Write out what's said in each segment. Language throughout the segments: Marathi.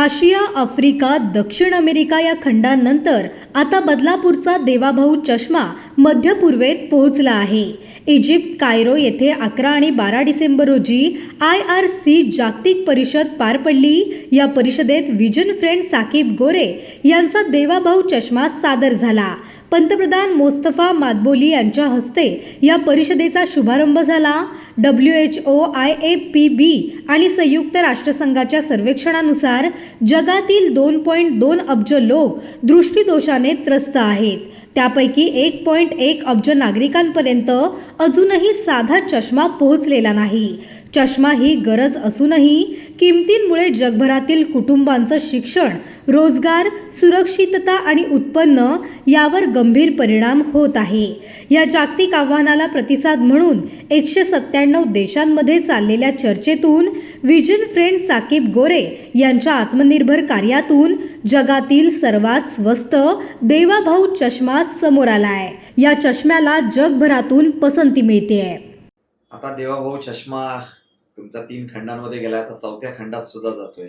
आशिया आफ्रिका दक्षिण अमेरिका या खंडांनंतर आता बदलापूरचा देवाभाऊ चष्मा मध्य पूर्वेत पोहोचला आहे. इजिप्त कायरो येथे अकरा आणि बारा डिसेंबर रोजी आय आर सी जागतिक परिषद पार पडली. या परिषदेत विजन फ्रेंड साकीब गोरे यांचा देवाभाऊ चष्मा सादर झाला. पंतप्रधान मोस्तफा मादबोली यांच्या हस्ते या परिषदेचा शुभारंभ झाला. W H O I A P B आणि संयुक्त राष्ट्रसंघाच्या सर्वेक्षणानुसार जगातील दोन पॉईंट दोन अब्ज लोक दृष्टीदोषाने त्रस्त आहेत. त्यापैकी एक पॉईंट एक अब्ज नागरिकांपर्यंत अजूनही साधा चष्मा पोहोचलेला नाही. चष्मा ही गरज असूनही किमतींमुळे जगभरातील कुटुंबांचं शिक्षण रोजगार सुरक्षितता आणि उत्पन्न यावर गंभीर परिणाम होत आहे. या जागतिक आव्हानाला प्रतिसाद म्हणून एकशे सत्त्याण्णव देशांमध्ये चाललेल्या चर्चेतून विजन फ्रेंड साकीब गोरे यांच्या आत्मनिर्भर कार्यातून जगातील सर्वात स्वस्त देवाभाऊ चष्मा समोर आलाय. या चष्म्याला जगभरातून पसंती मिळते आता देवाभाऊ चष्मा तुमचा तीन खंडांमध्ये गेला आता चौथ्या खंडात सुद्धा जातोय.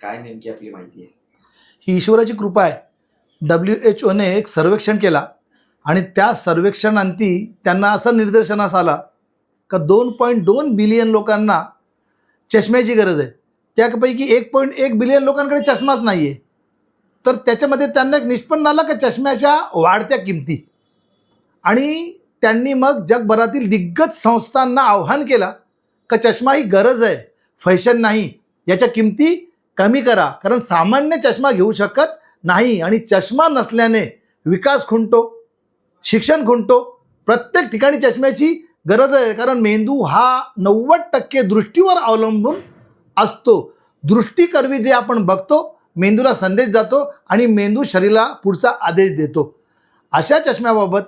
काय नेमकी आपली माहिती आहे? ही ईश्वराची कृपा आहे. डब्ल्यू एच ओने एक सर्वेक्षण केला आणि त्या सर्वेक्षणांती त्यांना असं निदर्शनास आला का दोन पॉईंट दोन बिलियन लोकांना चष्म्याची गरज आहे. त्यापैकी एक पॉईंट एक बिलियन लोकांकडे चष्माच नाही आहे तर त्याच्यामध्ये त्यांना एक निष्पन्न आला का चष्म्याच्या वाढत्या किमती? आणि त्यांनी मग जगभरातील दिग्गज संस्थांना आव्हान केला का चष्मा ही गरज आहे? फॅशन नाही. याच्या किमती कमी करा. कारण सामान्य चष्मा घेऊ शकत नाही आणि चष्मा नसल्याने विकास खुंटतो शिक्षण खुंटतो प्रत्येक ठिकाणी चष्म्याची गरज आहे. कारण मेंदू हा नव्वद टक्के दृष्टीवर अवलंबून असतो. दृष्टीकरवी जे आपण बघतो मेंदूला संदेश जातो आणि मेंदू शरीराला पुढचा आदेश देतो. अशा चष्म्याबाबत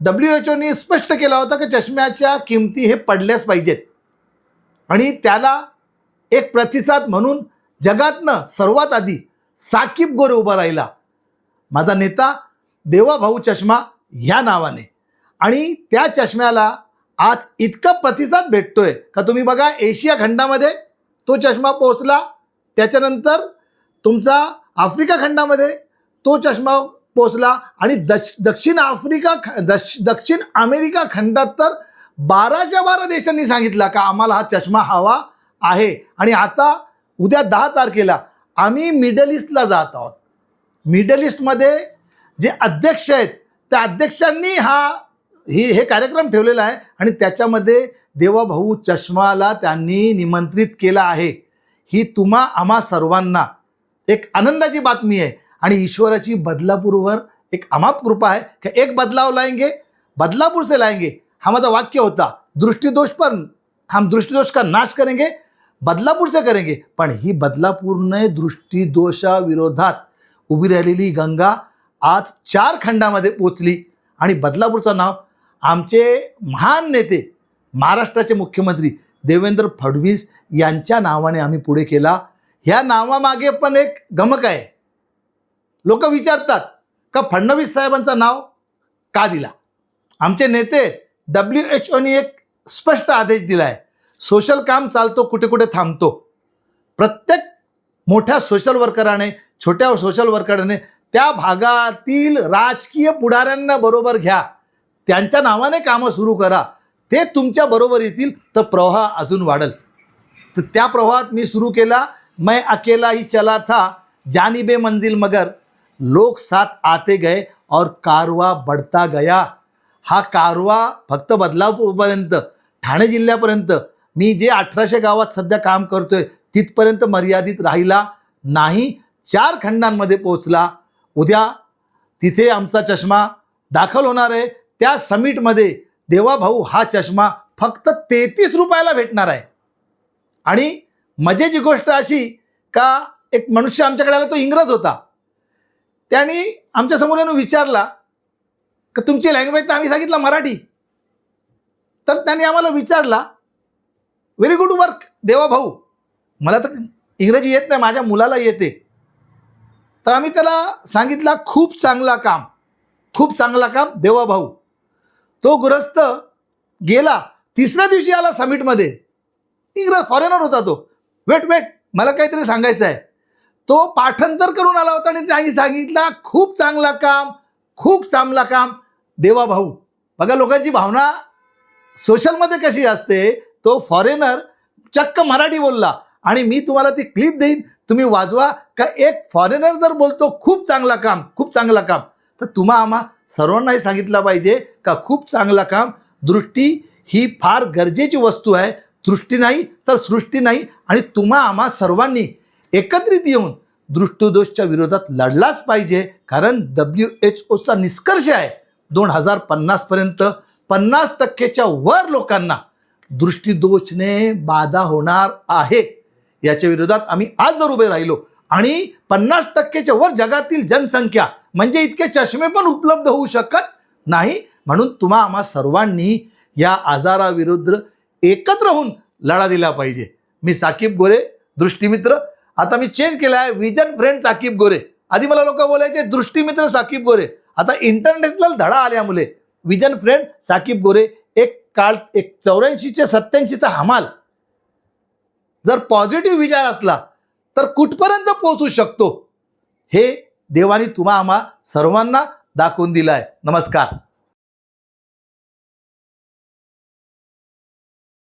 डब्ल्यू एच ओनी स्पष्ट केला होता की चष्म्याच्या किमती हे पडल्याच पाहिजेत. आणि त्याला एक प्रतिसाद म्हणून जगातनं सर्वात आधी साकीब गोरे उभा राहिला. माझा नेता देवाभाऊ चष्मा ह्या नावाने. आणि त्या चष्म्याला आज इतका प्रतिसाद भेटतोय का तुम्ही बघा एशिया खंडामध्ये तो चष्मा पोहोचला त्याच्यानंतर तुमचा आफ्रिका खंडामध्ये तो चष्मा पोचला आणि दक्ष दक्षिण आफ्रिका ख दक्ष दक्षिण अमेरिका खंडात तर बाराच्या बारा देशांनी सांगितला का आम्हाला हा चष्मा हवा आहे. आणि आता उद्या दहा तारखेला आम्ही मिडल ईस्टला जात आहोत. मिडल ईस्टमध्ये जे अध्यक्ष आहेत त्या अध्यक्षांनी हा ही हे कार्यक्रम ठेवलेला आहे. आणि त्याच्यामध्ये देवाभाऊ चष्माला त्यांनी निमंत्रित केलं आहे. ही तुम्हा आम्हा सर्वांना एक आनंदाची बातमी आहे. आणि ईश्वराची बदलापूरवर एक अमाप कृपा आहे. की एक बदलाव लाएंगे बदलापूरचे लाएंगे हा माझा वाक्य होता. दृष्टिदोष पण हम दृष्टिदोष का नाश करेंगे बदलापूर से करेंगे. पण ही बदलापूरने दृष्टिदोषाविरोधात उभी राहिलेली गंगा आज चार खंडामध्ये पोचली आणि बदलापूरचं नाव आमचे महान नेते महाराष्ट्राचे मुख्यमंत्री देवेंद्र फडणवीस यांच्या नावाने आम्ही पुढे केला. ह्या नावामागे पण एक गमक आहे. लोक विचारतात का फडणवीस साहेबांचं नाव का दिला? आमचे नेते डब्ल्यू एच ओने एक स्पष्ट आदेश दिला आहे सोशल काम चालतो कुठे कुठे थांबतो. प्रत्येक मोठ्या सोशल वर्कराने छोट्या सोशल वर्कराने त्या भागातील राजकीय पुढाऱ्यांना बरोबर घ्या. त्यांच्या नावाने कामं सुरू करा. ते तुमच्या बरोबर येतील तर प्रवाह अजून वाढेल. तर त्या प्रवाहात मी सुरू केला. मैं अकेला ही चला था. जानिबे मंजिल मगर. लोक साथ आते गए और कारवा बढ़ता गया. हा कारवा फक्त बदलापूरपर्यंत ठाणे जिल्ह्यापर्यंत मी जे अठराशे गावात सध्या काम करतोय तिथपर्यंत मर्यादित राहिला नाही चार खंडांमध्ये पोचला उद्या तिथे आमचा चष्मा दाखल होणार आहे. त्या समिटमध्ये देवाभाऊ हा चष्मा फक्त तेहतीस रुपयाला भेटणार आहे. आणि मजेची गोष्ट अशी का एक मनुष्य आमच्याकडे आला तो इंग्रज होता. त्याने आमच्यासमोर येऊन विचारला तुमची लँग्वेज तर आम्ही सांगितलं मराठी. तर त्यांनी आम्हाला विचारला व्हेरी गुड वर्क देवा भाऊ. मला तर इंग्रजी येत नाही माझ्या मुलाला येते. तर आम्ही त्याला सांगितला खूप चांगला काम खूप चांगला काम देवा भाऊ. तो ग्रस्त गेला तिसऱ्या दिवशी आला समिटमध्ये. इंग्रज फॉरेनर होता तो. वेट वेट मला काहीतरी सांगायचं आहे. तो पाठांतर करून आला होता आणि त्यांनी सांगितला खूप चांगला काम खूप चांगला काम देवा भाऊ. बघा लोकांची भावना सोशलमध्ये कशी असते तो फॉरेनर चक्क मराठी बोलला. आणि मी तुम्हाला ती क्लिप देईन. तुम्ही वाजवा. का एक फॉरेनर जर बोलतो खूप चांगला काम खूप चांगला काम. तर तुम्हा आम्हा सर्वांनाही सांगितलं पाहिजे का खूप चांगला काम. दृष्टी ही फार गरजेची वस्तू आहे. दृष्टी नाही तर सृष्टी नाही. आणि तुम्हा आम्हा सर्वांनी एकत्रित येऊन दृष्टदोषच्या विरोधात लढलाच पाहिजे. कारण डब्ल्यू एच ओचा निष्कर्ष आहे. दोन हजार पन्नासपर्यंत पन्नास टक्केच्या वर लोकांना दृष्टीदोषने बाधा होणार आहे. याच्या विरोधात आम्ही आज जर उभे राहिलो आणि पन्नास टक्केच्या वर जगातील जनसंख्या म्हणजे इतके चष्मे पण उपलब्ध होऊ शकत नाही म्हणून तुम्हा आम्हा सर्वांनी या आजाराविरुद्ध एकत्र होऊन लढा दिला पाहिजे. मी साकीब गोरे दृष्टीमित्र. आता मी चेंज केला आहे विजन फ्रेंड साकीब गोरे. आधी मला लोक बोलायचे दृष्टीमित्र साकीब गोरे. आता इंटरनेटला धडा आल्यामुळे विजन फ्रेंड साकीब गोरे एक काळ एक चौऱ्याऐंशीचे सत्याऐंशीचा हमाल. जर पॉझिटिव्ह विचार असला तर कुठपर्यंत पोहोचू शकतो? हे देवानी तुम्हा आम्हा सर्वांना दाखवून दिलं आहे नमस्कार.